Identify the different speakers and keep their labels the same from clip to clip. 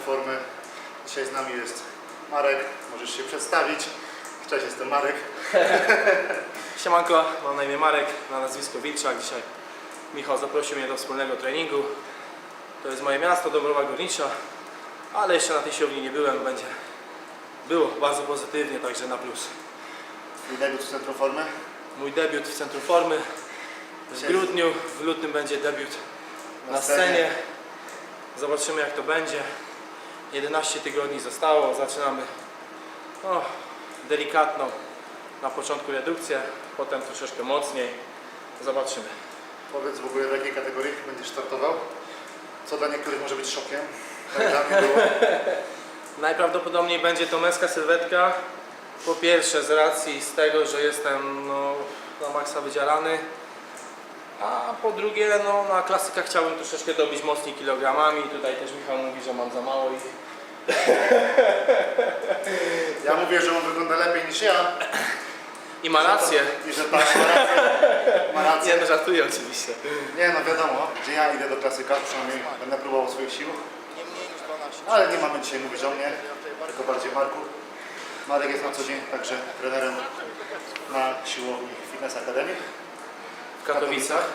Speaker 1: Formy. Dzisiaj z nami jest Marek, możesz się przedstawić. Cześć, jestem Marek.
Speaker 2: Siemanko, mam na imię Marek, na nazwisko Wilczak. Dzisiaj Michał zaprosił mnie do wspólnego treningu. To jest moje miasto, Dąbrowa Górnicza, ale jeszcze na tej siłowni nie byłem, będzie było bardzo pozytywnie, także na plus.
Speaker 1: Twój debiut w Centrum Formy.
Speaker 2: Mój debiut w Centrum Formy w grudniu, w lutym będzie debiut na scenie. Zobaczymy jak to będzie. 11 tygodni zostało, zaczynamy no, delikatną na początku redukcję, potem troszeczkę mocniej. Zobaczymy.
Speaker 1: Powiedz w ogóle w jakiej kategorii będziesz startował. Co dla niektórych może być szokiem. Tak dla mnie było.
Speaker 2: Najprawdopodobniej będzie to męska sylwetka. Po pierwsze z racji z tego, że jestem no, na maksa wydzielany. A po drugie, no, na klasykach chciałbym troszeczkę dobić mocniej kilogramami. Tutaj też Michał mówi, że mam za mało ich.
Speaker 1: Ja mówię, że on wygląda lepiej niż ja.
Speaker 2: I ma rację.
Speaker 1: I że tak, ma rację. Ma rację.
Speaker 2: Nie, no żartuję oczywiście.
Speaker 1: Nie no wiadomo, że ja idę do klasyka, przynajmniej będę próbował swoich sił. Ale nie mamy dzisiaj mówić o mnie, tylko bardziej Marku. Marek jest na co dzień także trenerem na siłowni Fitness Academy
Speaker 2: W Katowicach.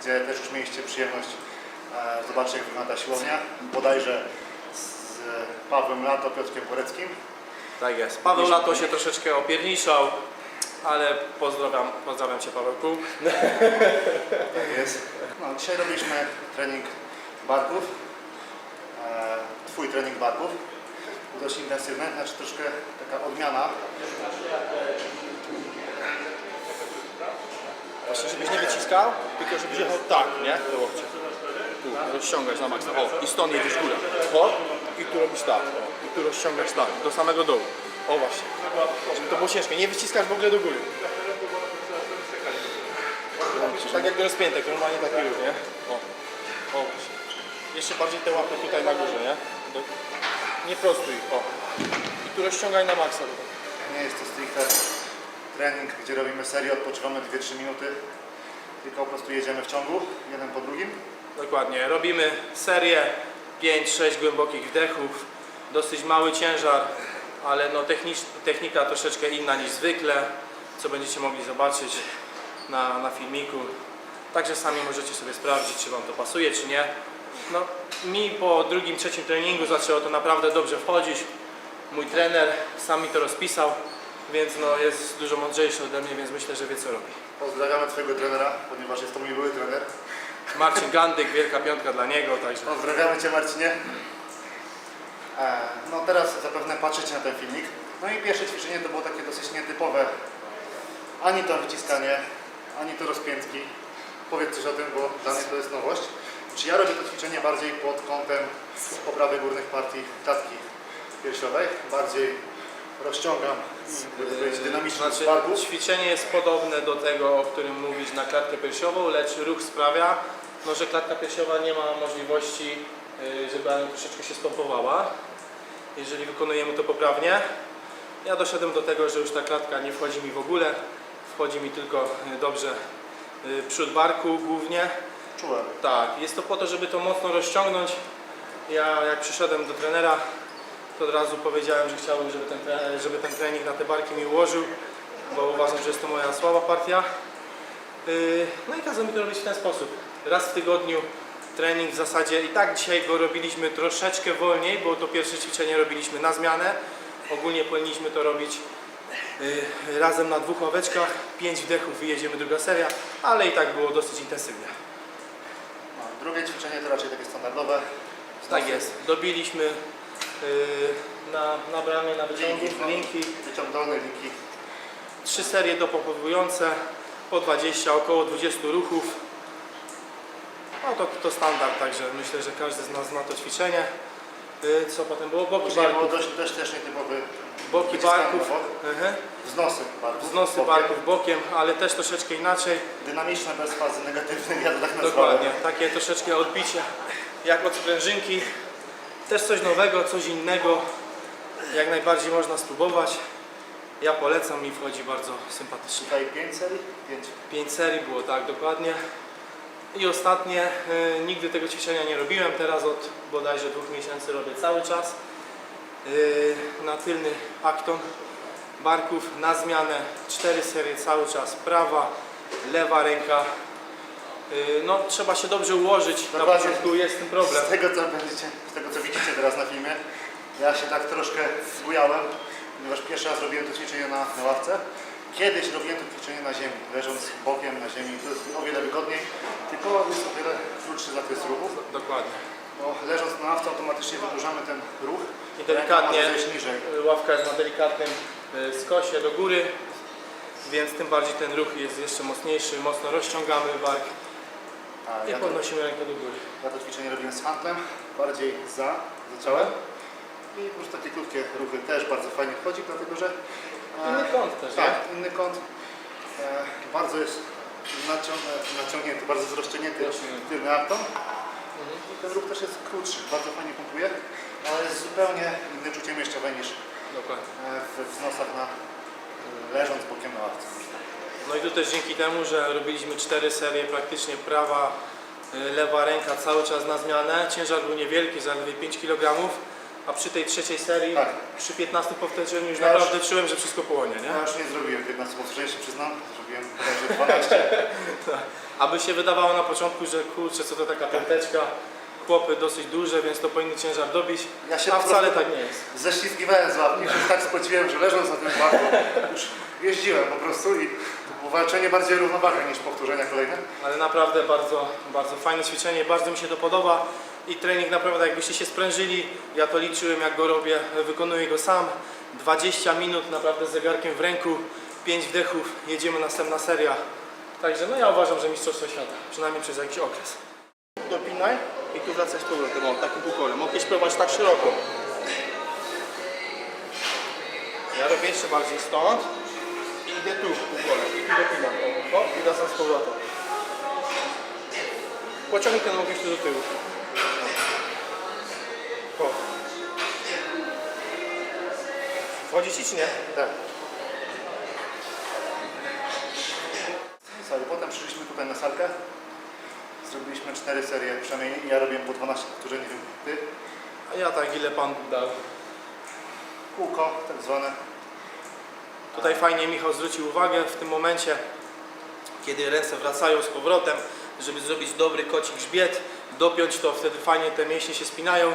Speaker 1: gdzie też już mieliście przyjemność e, zobaczyć jak wygląda siłownia. Bodajże z Pawłem Lato, Piotrkiem Poreckim.
Speaker 2: Tak jest. Paweł Lato się troszeczkę opierniczał, ale pozdrawiam, pozdrawiam Cię Pawełku.
Speaker 1: Tak jest. No, dzisiaj robiliśmy trening barków. E, twój trening barków. Był dość intensywny, znaczy troszkę taka odmiana.
Speaker 3: Właśnie, żebyś nie wyciskał, tylko żebyś jechał tak, nie? Do łokcia. Tu, rozciągać na maksa. O, i stąd jedziesz górę. Hop, i tu robisz tak. I tu rozciągasz tak, do samego dołu. O właśnie. Żeby to było ciężkie. Nie wyciskasz w ogóle do góry. Tak jak do rozpiętek, normalnie taki ruch, nie? O, o właśnie. Jeszcze bardziej te łapy tutaj na górze, nie? Do... Nie prostuj, o. I tu rozciągaj na maksa.
Speaker 1: Nie jest to stricte trening, gdzie robimy serię, odpoczywamy 2-3 minuty. Tylko po prostu jedziemy w ciągu, jeden po drugim.
Speaker 2: Dokładnie. Robimy serię 5-6 głębokich wdechów. Dosyć mały ciężar, ale no technika troszeczkę inna niż zwykle, co będziecie mogli zobaczyć na, na filmiku. Także sami możecie sobie sprawdzić, czy Wam to pasuje, czy nie. No, mi po drugim, trzecim treningu zaczęło to naprawdę dobrze wchodzić. Mój trener sam mi to rozpisał, więc no, jest dużo mądrzejszy ode mnie, więc myślę, że wie co robi.
Speaker 1: Pozdrawiamy Twojego trenera, ponieważ jest to mój były trener.
Speaker 2: Marcin Gandyk, wielka piątka dla niego, także
Speaker 1: Pozdrawiamy Cię Marcinie. E, No teraz zapewne patrzycie na ten filmik. No i pierwsze ćwiczenie to było takie dosyć nietypowe. Ani to wyciskanie, ani to rozpiętki. Powiedz coś o tym, bo dla mnie to jest nowość. Czy ja robię to ćwiczenie bardziej pod kątem poprawy górnych partii klatki piersiowej? Bardziej rozciągam, dynamicznie
Speaker 2: Znaczy,
Speaker 1: barków.
Speaker 2: ćwiczenie jest podobne do tego, o którym mówisz na klatkę piersiową, lecz ruch sprawia, no, że klatka piersiowa nie ma możliwości, y, żeby troszeczkę się stompowała, jeżeli wykonujemy to poprawnie. Ja doszedłem do tego, że już ta klatka nie wchodzi mi w ogóle, wchodzi mi tylko y, dobrze y, przód barku głównie.
Speaker 1: Czułem.
Speaker 2: Tak, jest to po to, żeby to mocno rozciągnąć. Ja jak przyszedłem do trenera, to od razu powiedziałem, że chciałbym, żeby ten, żeby ten trening na te barki mi ułożył, bo uważam, że jest to moja słaba partia. Yy, No i kazał mi to robić w ten sposób. Raz w tygodniu trening w zasadzie i tak dzisiaj go robiliśmy troszeczkę wolniej, bo to pierwsze ćwiczenie robiliśmy na zmianę. Ogólnie powinniśmy to robić yy, razem na dwóch ławeczkach, pięć wdechów i jedziemy druga seria, ale i tak było dosyć intensywnie.
Speaker 1: Drugie ćwiczenie to raczej takie standardowe.
Speaker 2: Tak jest. Dobiliśmy na, na bramie, na wyciągu
Speaker 1: Linki,
Speaker 2: linki.
Speaker 1: Linki.
Speaker 2: Trzy serie dopochowujące, po 20, około 20 ruchów. No to, to standard, także myślę, że każdy z nas zna to ćwiczenie. Yy, co potem było? Boki
Speaker 1: Później było
Speaker 2: barków.
Speaker 1: dość, dość też nietypowy
Speaker 2: Boki barków.
Speaker 1: bok,
Speaker 2: Mhm.
Speaker 1: Wznosy barków.
Speaker 2: Wznosy
Speaker 1: bokiem.
Speaker 2: barków bokiem, ale też troszeczkę inaczej.
Speaker 1: Dynamiczne, bez fazy negatywnej, ja to tak nazwałem.
Speaker 2: Dokładnie, takie troszeczkę odbicie jak od sprężynki. Też coś nowego, coś innego. Jak najbardziej można spróbować. Ja polecam i wchodzi bardzo sympatycznie.
Speaker 1: Tutaj 5 serii? 5.
Speaker 2: 5 serii było tak dokładnie. I ostatnie, y, nigdy tego ćwiczenia nie robiłem, teraz od bodajże dwóch miesięcy robię cały czas. Y, na tylny akton barków na zmianę, cztery serie cały czas, prawa, lewa ręka. Y, no trzeba się dobrze ułożyć, na
Speaker 1: Dokładnie.
Speaker 2: początku jest ten problem.
Speaker 1: Z tego, co będziecie, z tego co widzicie teraz na filmie, ja się tak troszkę zbujałem, ponieważ pierwszy raz robiłem to ćwiczenie na, na ławce. Kiedyś robiłem to ćwiczenie na ziemi, leżąc bokiem na ziemi. To jest o wiele wygodniej, tylko jest o wiele krótszy zakres ruchów.
Speaker 2: Dokładnie.
Speaker 1: Bo leżąc na ławce automatycznie wydłużamy ten ruch.
Speaker 2: I delikatnie
Speaker 1: Ręka może zejść niżej.
Speaker 2: y, ławka jest na delikatnym y, skosie do góry, więc tym bardziej ten ruch jest jeszcze mocniejszy, mocno rozciągamy bark
Speaker 1: A
Speaker 2: i
Speaker 1: ja, to,
Speaker 2: podnosimy rękę do góry.
Speaker 1: ja to ćwiczenie robiłem z handlem, bardziej za, za ciałem. I po prostu takie krótkie ruchy też bardzo fajnie wchodzi, dlatego że e,
Speaker 2: Inny kąt też?
Speaker 1: Tak, inny kąt. E, bardzo jest nacią, naciągnięty, bardzo Rozciągnięty. tylny akton. I ten ruch też jest krótszy, bardzo fajnie pompuje, ale jest zupełnie inne czucie mięśniowe niż e, w wznosach na, leżąc bokiem na ławce.
Speaker 2: No i tu też dzięki temu, że robiliśmy cztery serie, praktycznie prawa, y, lewa ręka cały czas na zmianę. Ciężar był niewielki, zaledwie 5 kg, a przy tej trzeciej serii,
Speaker 1: Tak.
Speaker 2: przy 15 powtórzeniu już
Speaker 1: Ja już-
Speaker 2: naprawdę czułem, że wszystko połonie, nie?
Speaker 1: Ja już nie zrobiłem 15 powtórzeń, się przyznam, zrobiłem bodajże 12.
Speaker 2: Aby się wydawało na początku, że kurczę, co to taka piąteczka, chłopy dosyć duże, więc to powinny ciężar dobić,
Speaker 1: Ja się
Speaker 2: a
Speaker 1: po
Speaker 2: wcale
Speaker 1: prostu
Speaker 2: tak nie jest.
Speaker 1: Ześlizgiwałem z łapki, że tak spociłem, że leżąc na tym barku już jeździłem po prostu i to było walczenie bardziej równowagi niż powtórzenia kolejne.
Speaker 2: Ale naprawdę bardzo, bardzo fajne ćwiczenie, bardzo mi się to podoba i trening naprawdę jakbyście się sprężyli, ja to liczyłem jak go robię, wykonuję go sam, 20 minut naprawdę z zegarkiem w ręku, 5 wdechów, jedziemy następna seria. Także no ja uważam, że mistrzostwo świata, przynajmniej przez jakiś okres.
Speaker 3: Dopinaj i tu wracaj z powrotem, o, takim półkolem. Mogę spróbować tak szeroko. Ja robię jeszcze bardziej stąd i idę tu półkolem. I tu dopinam. O, i wracam z powrotem.
Speaker 2: Pociągnij ten łokieć tu do tyłu. O.
Speaker 3: Wchodzi ci czy nie?
Speaker 1: Tak. Potem przyszliśmy tutaj na salkę. Zrobiliśmy cztery serie, przynajmniej ja robiłem po 12 powtórzeń, nie wiem ty.
Speaker 2: A ja tak ile Pan dał.
Speaker 1: Kółko, tak zwane.
Speaker 2: Tutaj fajnie Michał zwrócił uwagę w tym momencie, kiedy ręce wracają z powrotem, żeby zrobić dobry kocik grzbiet, dopiąć to, wtedy fajnie te mięśnie się spinają.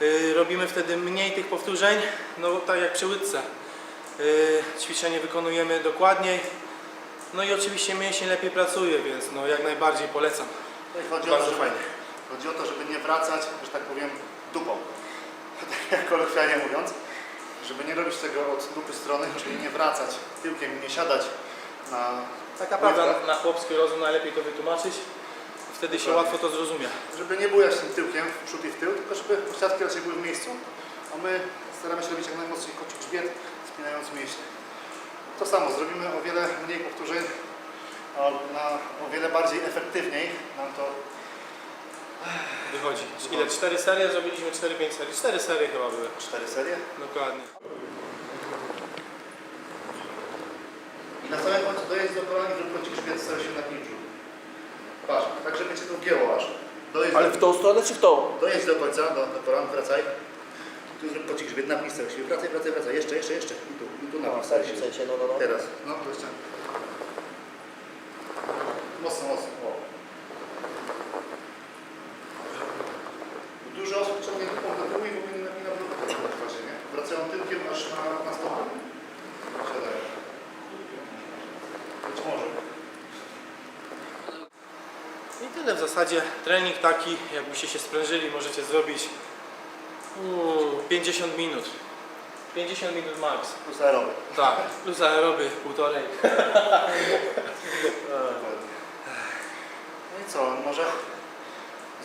Speaker 2: Yy, robimy wtedy mniej tych powtórzeń, no tak jak przy łydce. Yy, ćwiczenie wykonujemy dokładniej. No i oczywiście mięsień lepiej pracuje, więc no jak najbardziej polecam.
Speaker 1: No i chodzi o, to,
Speaker 2: Bardzo
Speaker 1: żeby,
Speaker 2: fajnie.
Speaker 1: chodzi o to, żeby nie wracać, że tak powiem, dupą. Tak kolokwialnie mówiąc. Żeby nie robić tego od dupy strony, czyli nie wracać tyłkiem, nie siadać na
Speaker 2: Tak naprawdę
Speaker 1: łydkach.
Speaker 2: na chłopski rozum najlepiej to wytłumaczyć. Wtedy się
Speaker 1: Dokładnie.
Speaker 2: łatwo to zrozumie.
Speaker 1: Żeby nie bujać tym tyłkiem w przód i w tył, tylko żeby pośladki raczej były w miejscu, a my staramy się robić jak najmocniej kociuk grzbiet, spinając mięśnie. To samo, zrobimy o wiele mniej powtórzeń, a na o wiele bardziej efektywniej nam to
Speaker 2: Wychodzi. Ile? Cztery serie? Zrobiliśmy 4-5 serii. Cztery serie chyba były.
Speaker 1: cztery serie.
Speaker 2: Dokładnie.
Speaker 1: I na samym końcu dojedź do kolana, żeby kociuk grzbiet stał się na pięciu. Patrz, tak żeby cię to wgięło aż. Dojedź,
Speaker 3: Ale
Speaker 1: do,
Speaker 3: w tą stronę czy w tą?
Speaker 1: dojedź do końca, do, do kolan, wracaj. Tu zrób kocik grzbiet, napnij się. Wracaj, wracaj, wracaj. Jeszcze, jeszcze, jeszcze. I tu, tu napnij stał się.
Speaker 3: sensie, no, no, no.
Speaker 1: Teraz, no to jeszcze. Mocno, mocno. O. Dużo osób ciągnie dupą do tyłu i w ogóle nie napina w twarzy, nie? Wracają tyłkiem aż na, na stopę. Siadają. Być może.
Speaker 2: I tyle w zasadzie. Trening taki, jakbyście się sprężyli, możecie zrobić uuu, 50 minut. 50 minut max.
Speaker 1: Plus aeroby.
Speaker 2: Tak, plus aeroby półtorej.
Speaker 1: No i co, może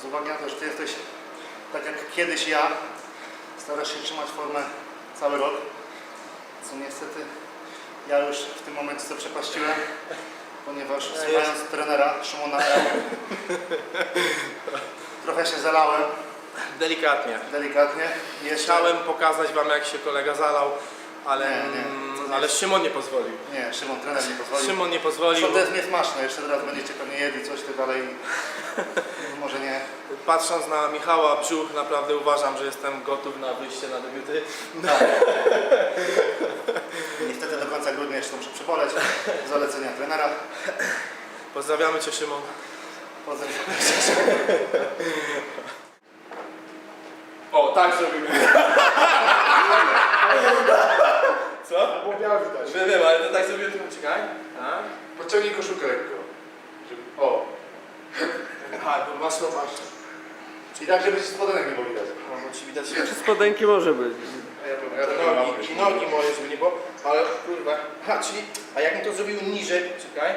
Speaker 1: z uwagi na to, że Ty jesteś tak jak kiedyś ja, starasz się trzymać formę cały rok, co niestety ja już w tym momencie to przepaściłem, ponieważ
Speaker 2: Ja
Speaker 1: słuchając trenera Szymona M, trochę się zalałem,
Speaker 2: Delikatnie.
Speaker 1: delikatnie. Jeszcze,
Speaker 2: Chciałem pokazać Wam, jak się kolega zalał, ale
Speaker 1: Nie, nie.
Speaker 2: mm. Ale Szymon nie pozwolił.
Speaker 1: Nie, Szymon, trener nie pozwolił.
Speaker 2: Szymon nie pozwolił.
Speaker 1: To jest niesmaczne, jeszcze teraz będziecie pewnie jedli coś tak dalej. Może nie.
Speaker 2: Patrząc na Michała Brzuch, naprawdę uważam, że jestem gotów na wyjście na debiuty.
Speaker 1: Niestety do końca grudnia jeszcze muszę przeboleć. Zalecenia trenera.
Speaker 2: Pozdrawiamy Cię Szymon.
Speaker 1: Pozdrawiam.
Speaker 3: O, tak zrobimy. Co?
Speaker 4: Bo biała widać.
Speaker 3: Wiem, wiem, ale to tak zrobimy, tylko czekaj. Tak.
Speaker 4: Pociągnij koszulkę lekko. Żeby- O.
Speaker 3: Aha, bo masz to masz.
Speaker 1: I tak, żeby ci spodenek nie było widać.
Speaker 3: No, bo ci widać
Speaker 5: Spodenki może być.
Speaker 1: A ja powiem, ja
Speaker 3: nogi, i nogi moje, żeby nie było, ale kurwa. Ha, czyli, a jakbym to zrobił niżej, czekaj.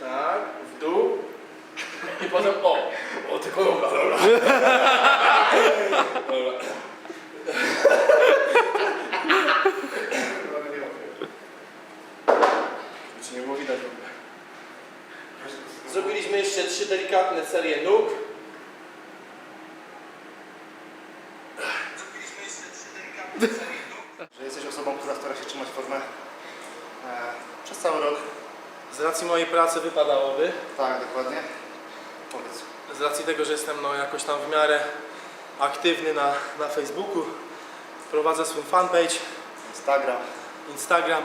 Speaker 3: Tak, w dół. I potem, o, o, tylko noga, dobra. Dobra. Czy nie było widać w ogóle. Zrobiliśmy jeszcze trzy delikatne serie nóg.
Speaker 1: Że jesteś osobą, która stara się trzymać formę e, przez cały rok.
Speaker 2: Z racji mojej pracy wypadałoby.
Speaker 1: Tak, dokładnie. Powiedz.
Speaker 2: Z racji tego, że jestem no, jakoś tam w miarę aktywny na, na Facebooku. Prowadzę swój fanpage,
Speaker 1: Instagram,
Speaker 2: Instagram,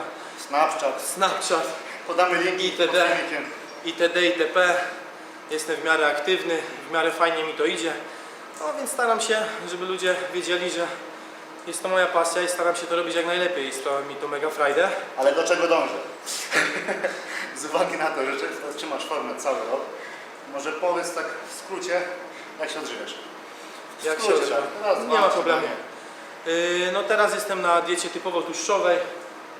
Speaker 1: Snapchat.
Speaker 2: Snapchat,
Speaker 1: Podamy linki
Speaker 2: ITD.
Speaker 1: pod filmikiem.
Speaker 2: itd. itp. Jestem w miarę aktywny, w miarę fajnie mi to idzie. No więc staram się, żeby ludzie wiedzieli, że jest to moja pasja i staram się to robić jak najlepiej. I sprawia mi to mega frajdę.
Speaker 1: Ale do czego dążę? Z uwagi na to, że trzymasz formę cały rok, może powiedz tak w skrócie, jak się odżywiasz.
Speaker 2: Jak się.
Speaker 1: Raz,
Speaker 2: Nie ma
Speaker 1: trzy,
Speaker 2: problemu. Yy, No teraz jestem na diecie typowo tłuszczowej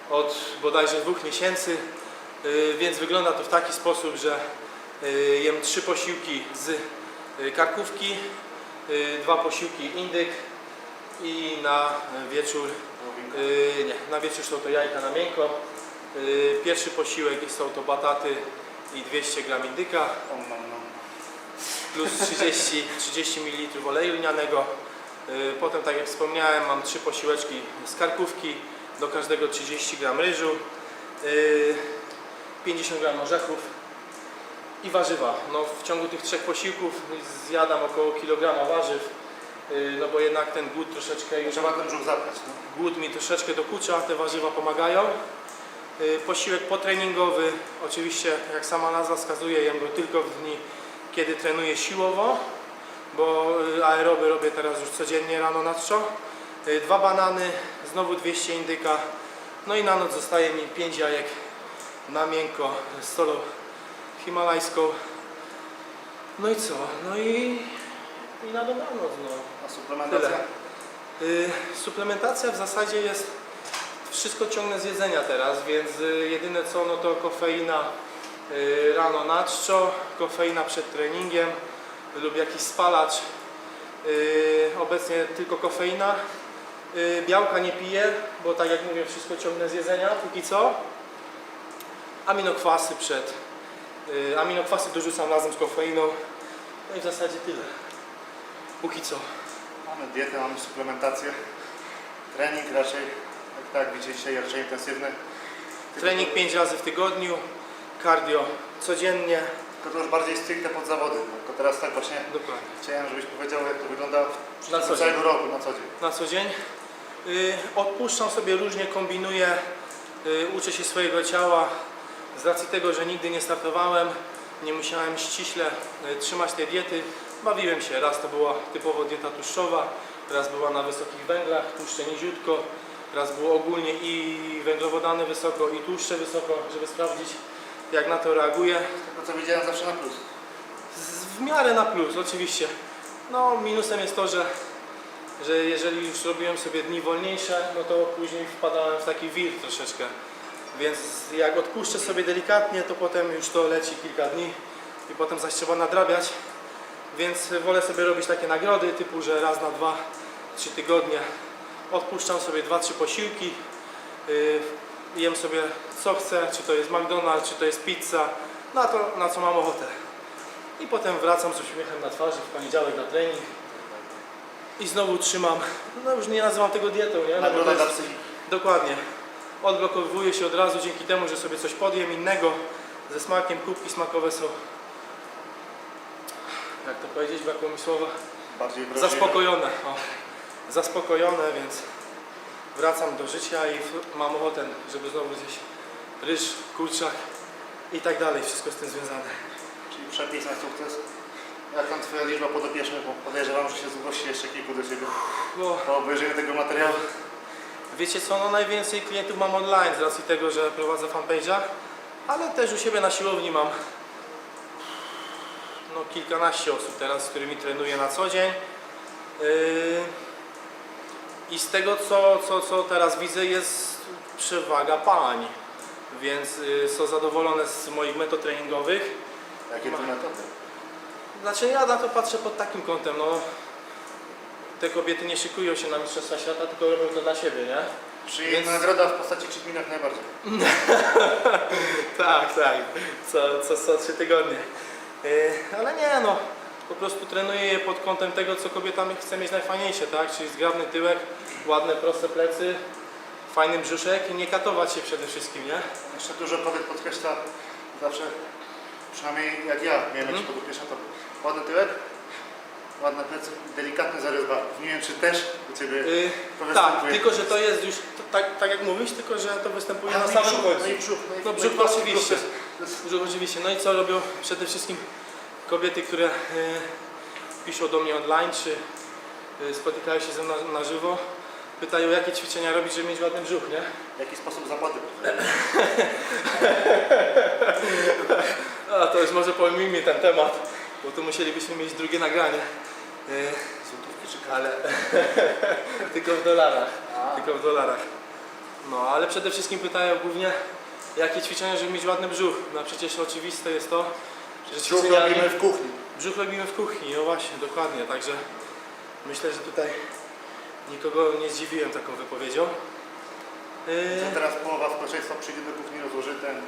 Speaker 2: od bodajże dwóch miesięcy, yy, więc wygląda to w taki sposób, że yy, jem trzy posiłki z yy, karkówki, yy, dwa posiłki indyk i na wieczór,
Speaker 1: nie.
Speaker 2: yy, nie, na wieczór są to jajka na miękko. Yy, Pierwszy posiłek są to bataty i 200 gram indyka
Speaker 1: nom.
Speaker 2: Plus 30, 30 ml oleju lnianego. Y, Potem, tak jak wspomniałem, mam trzy posiłeczki z karkówki, do każdego 30 g ryżu, y, 50 g orzechów i warzywa. No, w ciągu tych trzech posiłków zjadam około kilograma warzyw, y, no bo jednak ten głód troszeczkę już
Speaker 1: Trzeba ten brzuch zapchać. No.
Speaker 2: Głód mi troszeczkę dokucza, te warzywa pomagają. Y, Posiłek potreningowy, oczywiście jak sama nazwa wskazuje, jem go tylko w dni, kiedy trenuję siłowo, bo y, aeroby robię teraz już codziennie rano na czczo. Y, Dwa banany, znowu 200 indyka, no i na noc zostaje mi 5 jajek na miękko z solą himalajską. No i co? No i, i na dobranoc. No.
Speaker 1: A suplementacja?
Speaker 2: Tyle. Y, suplementacja w zasadzie jest wszystko ciągnę z jedzenia teraz, więc y, jedyne co no to kofeina rano na czczo, kofeina przed treningiem lub jakiś spalacz. Y, obecnie tylko kofeina. Y, białka nie piję, bo tak jak mówię wszystko ciągnę z jedzenia póki co. Aminokwasy przed. Y, aminokwasy dorzucam razem z kofeiną. No i w zasadzie tyle. Póki co.
Speaker 1: Mamy dietę, mamy suplementację. Trening raczej, jak tak widzicie raczej intensywny.
Speaker 2: Trening 5 razy w tygodniu, cardio codziennie.
Speaker 1: Tylko to już bardziej stricte pod zawody. no. Tylko teraz tak właśnie
Speaker 2: Dokładnie.
Speaker 1: chciałem, żebyś powiedział, jak to wygląda w
Speaker 2: Na co
Speaker 1: całego roku, na co dzień.
Speaker 2: Na co dzień. Y, odpuszczam sobie różnie, kombinuję, y, uczę się swojego ciała. Z racji tego, że nigdy nie startowałem, nie musiałem ściśle y, trzymać tej diety. Bawiłem się. Raz to była typowo dieta tłuszczowa, raz była na wysokich węglach, tłuszcze niziutko, raz było ogólnie i węglowodany wysoko, i tłuszcze wysoko, żeby sprawdzić jak na to reaguję.
Speaker 1: Tylko co widziałem zawsze na plus.
Speaker 2: Z- W miarę na plus, oczywiście. No, minusem jest to, że, że jeżeli już robiłem sobie dni wolniejsze, no to później wpadałem w taki wir troszeczkę. Więc jak odpuszczę sobie delikatnie, to potem już to leci kilka dni i potem zaś trzeba nadrabiać. Więc wolę sobie robić takie nagrody typu, że raz na dwa, trzy tygodnie odpuszczam sobie dwa, trzy posiłki. Yy, jem sobie co chcę, czy to jest McDonald's, czy to jest pizza, na to na co mam ochotę. I potem wracam z uśmiechem na twarzy w poniedziałek na trening. I znowu trzymam, no już nie nazywam tego dietą, nie?
Speaker 1: Nagroda dla psychiki.
Speaker 2: dokładnie. odblokowuje się od razu dzięki temu, że sobie coś podjem innego ze smakiem. Kubki smakowe są, jak to powiedzieć, brakło mi słowa,
Speaker 1: Bardziej wrażliwe.
Speaker 2: zaspokojone. O, zaspokojone, więc wracam do życia i mam ochotę, żeby znowu zjeść ryż, kurczak i tak dalej, wszystko z tym związane.
Speaker 1: Czyli przepis na sukces. Jak tam Twoja liczba podopiecznych, bo podejrzewam, że się zgłosi jeszcze kilku do Ciebie
Speaker 2: Bo
Speaker 1: po obejrzeniu tego materiału.
Speaker 2: Wiecie co, no najwięcej klientów mam online z racji tego, że prowadzę fanpage'a, ale też u siebie na siłowni mam no, kilkanaście osób teraz, z którymi trenuję na co dzień. Yy, I z tego co, co, co teraz widzę jest przewaga pań, więc yy, są zadowolone z moich metod treningowych.
Speaker 1: Jakie to metody?
Speaker 2: Znaczy ja na to patrzę pod takim kątem, no te kobiety nie szykują się na Mistrzostwa Świata, tylko robią to dla siebie, nie?
Speaker 1: Czyli
Speaker 2: Więc-
Speaker 1: nagroda w postaci jak najbardziej.
Speaker 2: Tak, tak. Co, co, co trzy tygodnie. Yy, ale nie no, po prostu trenuję je pod kątem tego, co kobieta chce mieć najfajniejsze, tak? Czyli zgrabny tyłek, ładne, proste plecy, fajny brzuszek i nie katować się przede wszystkim, nie?
Speaker 1: Jeszcze dużo kobiet podkreśla zawsze, przynajmniej jak ja miałem
Speaker 2: Mhm.
Speaker 1: jakiś podopieczny, to ładny tyłek, ładne plecy, delikatny zarys barków. Nie wiem, czy też u Ciebie
Speaker 2: Yy, tak, tylko że to jest już to, tak, tak jak mówisz, tylko że to występuje
Speaker 1: A,
Speaker 2: na
Speaker 1: no
Speaker 2: samym końcu.
Speaker 1: No i brzuch, no i,
Speaker 2: No brzuch
Speaker 1: płaskie
Speaker 2: oczywiście.
Speaker 1: Brzuch
Speaker 2: oczywiście. No i co robią przede wszystkim kobiety, które y, piszą do mnie online, czy y, spotykają się ze mną na, żywo, pytają jakie ćwiczenia robić, żeby mieć ładny brzuch, nie?
Speaker 1: W jaki sposób zapłaty?
Speaker 2: A to już może pomijmy ten temat, bo tu musielibyśmy mieć drugie nagranie. Y,
Speaker 1: Złotówki czy
Speaker 2: ale tylko w dolarach.
Speaker 1: A.
Speaker 2: Tylko w dolarach. No, ale przede wszystkim pytają głównie, jakie ćwiczenia, żeby mieć ładny brzuch. No przecież oczywiste jest to,
Speaker 1: Brzuch robimy w kuchni.
Speaker 2: Brzuch robimy w kuchni, no właśnie, dokładnie, także myślę, że tutaj nikogo nie zdziwiłem taką wypowiedzią.
Speaker 1: Że
Speaker 2: Yy,
Speaker 1: teraz połowa społeczeństwa przyjdzie do kuchni, rozłoży ten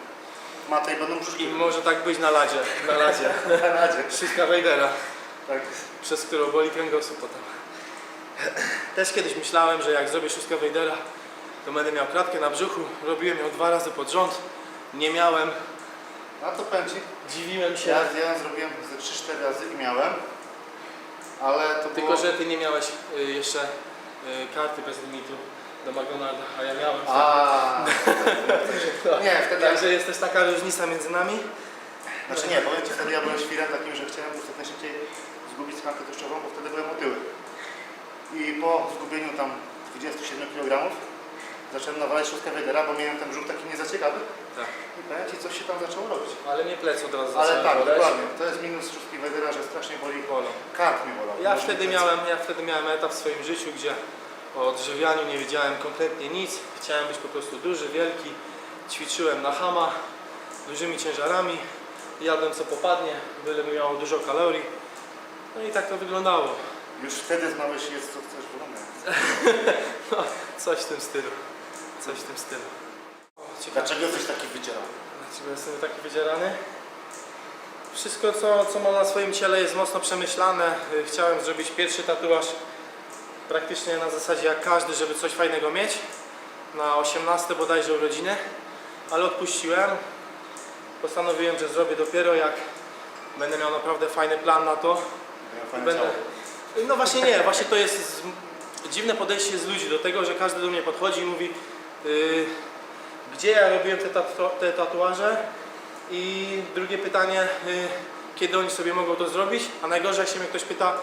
Speaker 1: matę i będą brzuszki.
Speaker 2: I może tak być na ladzie, na ladzie.
Speaker 1: w Kanadzie.
Speaker 2: Szóstka Wejdera,
Speaker 1: Tak.
Speaker 2: przez którą boli kręgosłup potem. Też kiedyś myślałem, że jak zrobię szóstkę Wejdera, to będę miał kratkę na brzuchu. Robiłem ją dwa razy pod rząd. Nie miałem,
Speaker 1: No to powiem Ci,
Speaker 2: dziwiłem się.
Speaker 1: ja, ja zrobiłem ze 3-4 razy i miałem. Ale to
Speaker 2: Tylko,
Speaker 1: było...
Speaker 2: że ty nie miałeś y, jeszcze y, karty bez limitu do McDonalda, a ja miałem.
Speaker 1: A, nie, wtedy ja,
Speaker 2: Także jest też taka różnica między nami.
Speaker 1: znaczy nie, powiem Ci, wtedy ja byłem świrem takim, że chciałem jak najszybciej zgubić tkankę tłuszczową, bo wtedy byłem otyły. I po zgubieniu tam 27 kg zacząłem nawalać szóstkę Wejdera, bo miałem ten brzuch taki niezaciekawy.
Speaker 2: Tak.
Speaker 1: I powiem Ci, coś się tam zaczęło robić.
Speaker 2: Ale mnie plec od razu
Speaker 1: Ale
Speaker 2: zaczęły
Speaker 1: tak,
Speaker 2: boleć.
Speaker 1: dokładnie. To jest minus szóstki Wejdera, że strasznie boli
Speaker 2: Bolą.
Speaker 1: kark mnie bolał.
Speaker 2: Ja
Speaker 1: Może
Speaker 2: wtedy, miałem, ja wtedy miałem etap w swoim życiu, gdzie o odżywianiu nie wiedziałem kompletnie nic. Chciałem być po prostu duży, wielki. Ćwiczyłem na hama, dużymi ciężarami. Jadłem co popadnie, byle miało dużo kalorii. No i tak to wyglądało.
Speaker 1: Już wtedy znałeś jest co chcesz w domu.
Speaker 2: No, coś w tym stylu. Coś w tym stylu.
Speaker 1: Dlaczego jesteś taki wydzierany?
Speaker 2: Dlaczego jestem taki wydzierany? Wszystko, co, co mam na swoim ciele jest mocno przemyślane. Y, Chciałem zrobić pierwszy tatuaż praktycznie na zasadzie jak każdy, żeby coś fajnego mieć. Na 18 bodajże urodziny, ale odpuściłem. Postanowiłem, że zrobię dopiero jak będę miał naprawdę fajny plan na to.
Speaker 1: Fajne
Speaker 2: Będę... No właśnie nie, właśnie to jest z... dziwne podejście z ludzi do tego, że każdy do mnie podchodzi i mówi gdzie ja robiłem te, tatu te tatuaże i drugie pytanie, yy, kiedy oni sobie mogą to zrobić, a najgorzej jak się mnie ktoś pyta,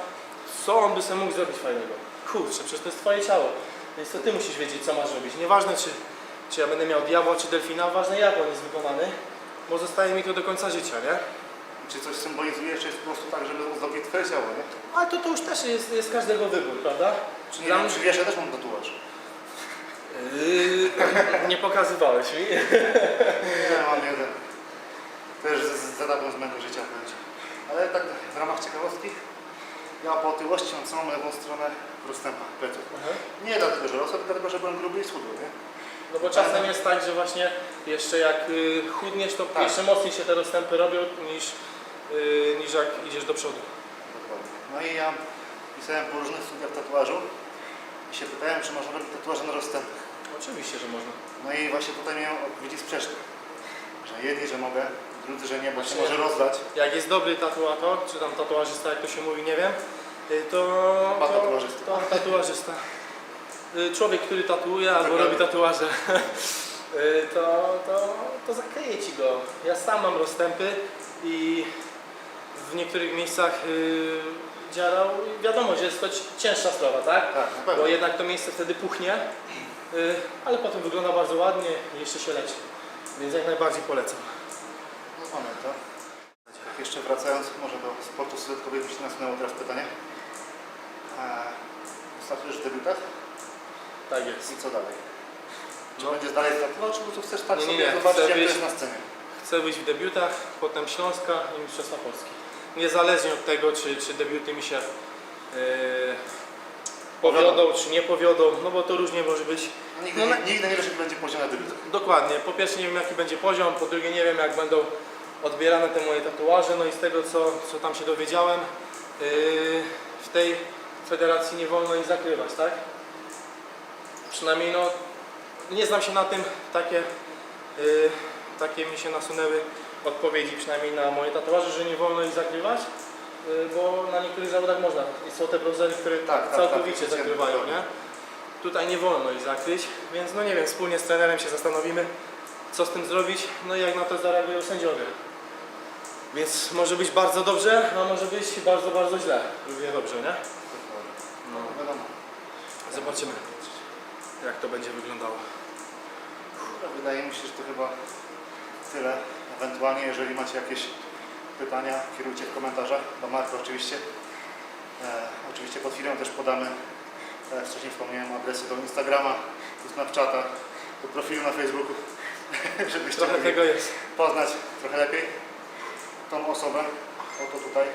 Speaker 2: co on by sobie mógł zrobić fajnego. Kurczę, przecież to jest twoje ciało, więc to ty musisz wiedzieć co masz robić. Nieważne czy, czy ja będę miał diabła czy delfina, ważne jak on jest wykonany, bo zostaje mi to do końca życia, nie?
Speaker 1: Czy coś symbolizuje, czy jest po prostu tak, żeby ozdobić twoje ciało, nie?
Speaker 2: Ale to, to już też jest, jest każdego wybór, prawda?
Speaker 1: Czy nie
Speaker 2: Dla mnie-
Speaker 1: czy wiesz, ja też mam tatuaż.
Speaker 2: Yy, nie pokazywałeś mi.
Speaker 1: Nie, mam jeden. Też z, z z mojego życia będzie. Ale tak w ramach ciekawostki, ja po otyłości mam całą lewą stronę w rozstępach pleców. Nie dlatego, że rosła, tylko dlatego, że byłem gruby i schudły, nie?
Speaker 2: No bo czasem jest tak, że właśnie jeszcze jak y, chudniesz, to
Speaker 1: Tak.
Speaker 2: jeszcze mocniej się te rozstępy robią niż, y, niż jak idziesz do przodu.
Speaker 1: Dokładnie. No i ja pisałem po różnych studiach tatuażu i się pytałem, czy można robić tatuaże na rozstępach.
Speaker 2: Oczywiście, że można.
Speaker 1: No i właśnie tutaj miałem odpowiedzi sprzeczne. Że jedni, że mogę, drudzy, że nie, bo się może rozdać.
Speaker 2: Jak jest dobry tatuator, czy tam tatuażysta, jak to się mówi, nie wiem, y, to...
Speaker 1: Chyba
Speaker 2: to,
Speaker 1: tatuażysta.
Speaker 2: To tatuażysta. Y, Człowiek, który tatuuje albo robi tatuaże, y, to, to, to zakryje ci go. Ja sam mam rozstępy i w niektórych miejscach y, dziarał. Wiadomo, że jest to ci- cięższa sprawa, tak?
Speaker 1: Tak, na pewno.
Speaker 2: Bo jednak to miejsce wtedy puchnie, ale potem wygląda bardzo ładnie i jeszcze się leczy. Więc jak najbardziej polecam.
Speaker 1: No, Moment, to. Tak, Jeszcze wracając może do sportu sylwetkowego, się nasunęło teraz pytanie. Eee, startujesz w debiutach
Speaker 2: Tak jest.
Speaker 1: i co dalej? Czy
Speaker 2: No.
Speaker 1: będziesz dalej startował, czy po prostu chcesz tak
Speaker 2: Nie, nie,
Speaker 1: sobie
Speaker 2: nie,
Speaker 1: zobaczyć,
Speaker 2: chcę
Speaker 1: jak to
Speaker 2: wyjść-
Speaker 1: jest na scenie?
Speaker 2: Chcę wyjść w debiutach, potem Śląska i Mistrzostwa Polski. Niezależnie od tego, czy, czy debiuty mi się yy, powiodą, czy nie powiodą, no bo to różnie może być.
Speaker 1: Nigdy,
Speaker 2: No, na-
Speaker 1: nigdy nie wiesz, jaki będzie poziom na debiutach.
Speaker 2: Dokładnie. Po pierwsze nie wiem jaki będzie poziom, po drugie nie wiem jak będą odbierane te moje tatuaże, no i z tego co, co tam się dowiedziałem, yy, w tej federacji nie wolno ich zakrywać, tak? Przynajmniej no, nie znam się na tym, takie, yy, takie mi się nasunęły odpowiedzi przynajmniej na moje tatuaże, że nie wolno ich zakrywać, bo na niektórych zawodach można. I są te browsery, które
Speaker 1: Tak, tak,
Speaker 2: całkowicie
Speaker 1: tak,
Speaker 2: zakrywają,
Speaker 1: dokładnie.
Speaker 2: nie? Tutaj nie wolno ich zakryć, więc no nie wiem, wspólnie z trenerem się zastanowimy, co z tym zrobić, no i jak na to zareagują sędziowie. Więc może być bardzo dobrze, a może być bardzo, bardzo źle. Równie dobrze, nie?
Speaker 1: No, wiadomo.
Speaker 2: Zobaczymy, jak to będzie wyglądało.
Speaker 1: Wydaje mi się, że to chyba tyle. Ewentualnie, jeżeli macie jakieś pytania, kierujcie w komentarzach do Marka oczywiście. E, oczywiście pod filmem też podamy, jak wcześniej wspomniałem, adresy do Instagrama, do Snapchata, do profilu na Facebooku, żebyście
Speaker 2: Trochę
Speaker 1: mogli
Speaker 2: tego jest.
Speaker 1: poznać trochę lepiej tą osobę, oto tutaj,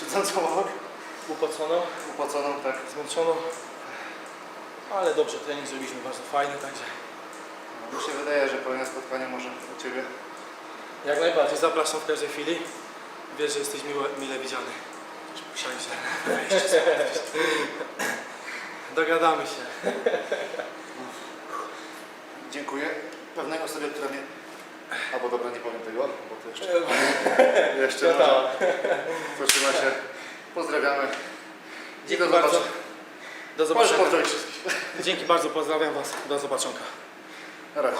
Speaker 1: siedzącą obok,
Speaker 2: Upocono,
Speaker 1: upoconą, tak.
Speaker 2: zmęczono, ale dobrze, trening zrobiliśmy bardzo fajny, także
Speaker 1: No, Mi się wydaje, że kolejne spotkanie może u Ciebie.
Speaker 2: jak najbardziej zapraszam w każdej chwili. Wiesz, że jesteś miłe, mile widziany. Musiałem się Dogadamy się.
Speaker 1: Dziękuję. Pewnej osobie, która mnie... Albo dobra, nie powiem tego, bo to jeszcze... jeszcze
Speaker 2: No
Speaker 1: może
Speaker 2: tak.
Speaker 1: się. Pozdrawiamy. I do
Speaker 2: Dzięki bardzo.
Speaker 1: zobaczenia.
Speaker 2: Do
Speaker 1: Możesz
Speaker 2: zobaczenia.
Speaker 1: pozdrowić wszystkich.
Speaker 2: Dzięki bardzo, pozdrawiam Was. Do zobaczenia.
Speaker 1: Na razie.